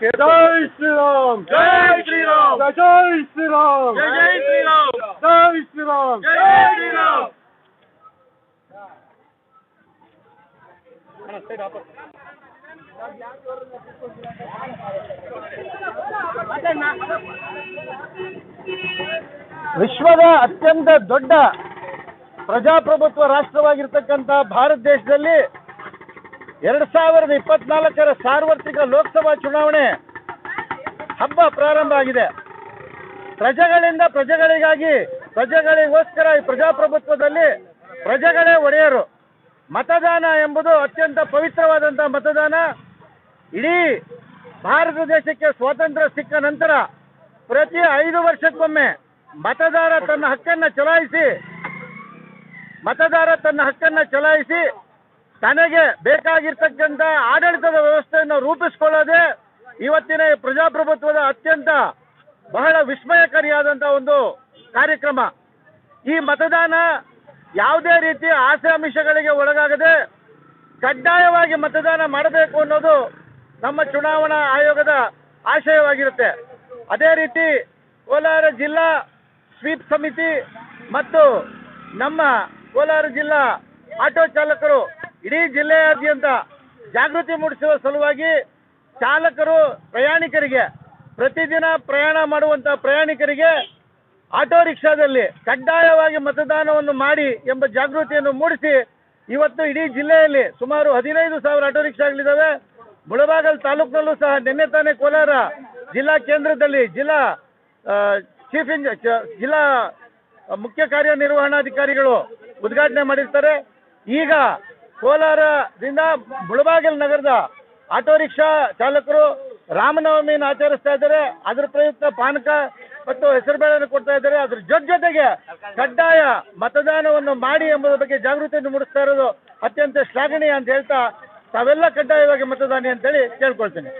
ಜೈ ಶ್ರೀರಾಮ್ ಜೈ ಶ್ರೀರಾಮ್ ಜೈ ಶ್ರೀರಾಮ್ ಜೈ ಜೈ ಶ್ರೀರಾಮ್ ಜೈ ಶ್ರೀರಾಮ್ ಜೈ ಶ್ರೀರಾಮ್ ವಿಶ್ವದ ಅತ್ಯಂತ ದೊಡ್ಡ ಪ್ರಜಾಪ್ರಭುತ್ವ ರಾಷ್ಟ್ರವಾಗಿರ್ತಕ್ಕಂಥ ಭಾರತ ದೇಶದಲ್ಲಿ ಎರಡು ಸಾವಿರದ ಇಪ್ಪತ್ನಾಲ್ಕರ ಸಾರ್ವತ್ರಿಕ ಲೋಕಸಭಾ ಚುನಾವಣೆ ಹಬ್ಬ ಪ್ರಾರಂಭ ಆಗಿದೆ. ಪ್ರಜೆಗಳಿಂದ ಪ್ರಜೆಗಳಿಗಾಗಿ, ಪ್ರಜೆಗಳಿಗೋಸ್ಕರ ಈ ಪ್ರಜಾಪ್ರಭುತ್ವದಲ್ಲಿ ಪ್ರಜೆಗಳೇ ಒಡೆಯರು. ಮತದಾನ ಎಂಬುದು ಅತ್ಯಂತ ಪವಿತ್ರವಾದಂಥ ಮತದಾನ. ಇಡೀ ಭಾರತ ದೇಶಕ್ಕೆ ಸ್ವಾತಂತ್ರ್ಯ ಸಿಕ್ಕ ನಂತರ ಪ್ರತಿ ಐದು ವರ್ಷಕ್ಕೊಮ್ಮೆ ಮತದಾರ ತನ್ನ ಹಕ್ಕನ್ನು ಚಲಾಯಿಸಿ, ಮತದಾರ ತನ್ನ ಹಕ್ಕನ್ನು ಚಲಾಯಿಸಿ ತನಗೆ ಬೇಕಾಗಿರ್ತಕ್ಕಂಥ ಆಡಳಿತದ ವ್ಯವಸ್ಥೆಯನ್ನು ರೂಪಿಸಿಕೊಳ್ಳೋದೇ ಇವತ್ತಿನ ಪ್ರಜಾಪ್ರಭುತ್ವದ ಅತ್ಯಂತ ಬಹಳ ವಿಸ್ಮಯಕಾರಿಯಾದಂಥ ಒಂದು ಕಾರ್ಯಕ್ರಮ. ಈ ಮತದಾನ ಯಾವುದೇ ರೀತಿ ಆಸೆ ಅಂಶಗಳಿಗೆ ಒಳಗಾಗದೆ ಕಡ್ಡಾಯವಾಗಿ ಮತದಾನ ಮಾಡಬೇಕು ಅನ್ನೋದು ನಮ್ಮ ಚುನಾವಣಾ ಆಯೋಗದ ಆಶಯವಾಗಿರುತ್ತೆ. ಅದೇ ರೀತಿ ಕೋಲಾರ ಜಿಲ್ಲಾ ಸ್ವೀಪ್ ಸಮಿತಿ ಮತ್ತು ನಮ್ಮ ಕೋಲಾರ ಜಿಲ್ಲಾ ಆಟೋ ಚಾಲಕರು ಇಡೀ ಜಿಲ್ಲೆಯಾದ್ಯಂತ ಜಾಗೃತಿ ಮೂಡಿಸುವ ಸಲುವಾಗಿ ಚಾಲಕರು, ಪ್ರಯಾಣಿಕರಿಗೆ, ಪ್ರತಿದಿನ ಪ್ರಯಾಣ ಮಾಡುವಂಥ ಪ್ರಯಾಣಿಕರಿಗೆ ಆಟೋ ರಿಕ್ಷಾದಲ್ಲಿ ಕಡ್ಡಾಯವಾಗಿ ಮತದಾನವನ್ನು ಮಾಡಿ ಎಂಬ ಜಾಗೃತಿಯನ್ನು ಮೂಡಿಸಿ ಇವತ್ತು ಇಡೀ ಜಿಲ್ಲೆಯಲ್ಲಿ ಸುಮಾರು ಹದಿನೈದು ಸಾವಿರ ಆಟೋ ರಿಕ್ಷಾಗಳಿದ್ದಾವೆ. ಮುಳಬಾಗಲ್ ತಾಲೂಕಿನಲ್ಲೂ ಸಹ ನಿನ್ನೆ ತಾನೇ ಕೋಲಾರ ಜಿಲ್ಲಾ ಕೇಂದ್ರದಲ್ಲಿ ಜಿಲ್ಲಾ ಚೀಫ್ ಇಂಜ ಜಿಲ್ಲಾ, ಮುಖ್ಯ ಕಾರ್ಯನಿರ್ವಹಣಾಧಿಕಾರಿಗಳು ಉದ್ಘಾಟನೆ ಮಾಡಿರ್ತಾರೆ. ಈಗ ಕೋಲಾರದಿಂದ ಮುಳಬಾಗಿಲು ನಗರದ ಆಟೋ ರಿಕ್ಷಾ ಚಾಲಕರು ರಾಮನವಮಿಯನ್ನು ಆಚರಿಸ್ತಾ ಇದ್ದಾರೆ. ಅದರ ಪ್ರಯುಕ್ತ ಪಾನಕ ಮತ್ತು ಹೆಸರುಬೇಳೆಯನ್ನು ಕೊಡ್ತಾ ಇದ್ದಾರೆ. ಅದ್ರ ಜೊತೆ ಜೊತೆಗೆ ಕಡ್ಡಾಯ ಮತದಾನವನ್ನು ಮಾಡಿ ಎಂಬುದರ ಬಗ್ಗೆ ಜಾಗೃತಿಯನ್ನು ಮೂಡಿಸ್ತಾ ಇರೋದು ಅತ್ಯಂತ ಶ್ಲಾಘನೀಯ ಅಂತ ಹೇಳ್ತಾ ತಾವೆಲ್ಲ ಕಡ್ಡಾಯವಾಗಿ ಮತದಾನಿ ಅಂತೇಳಿ ಕೇಳ್ಕೊಳ್ತೀನಿ.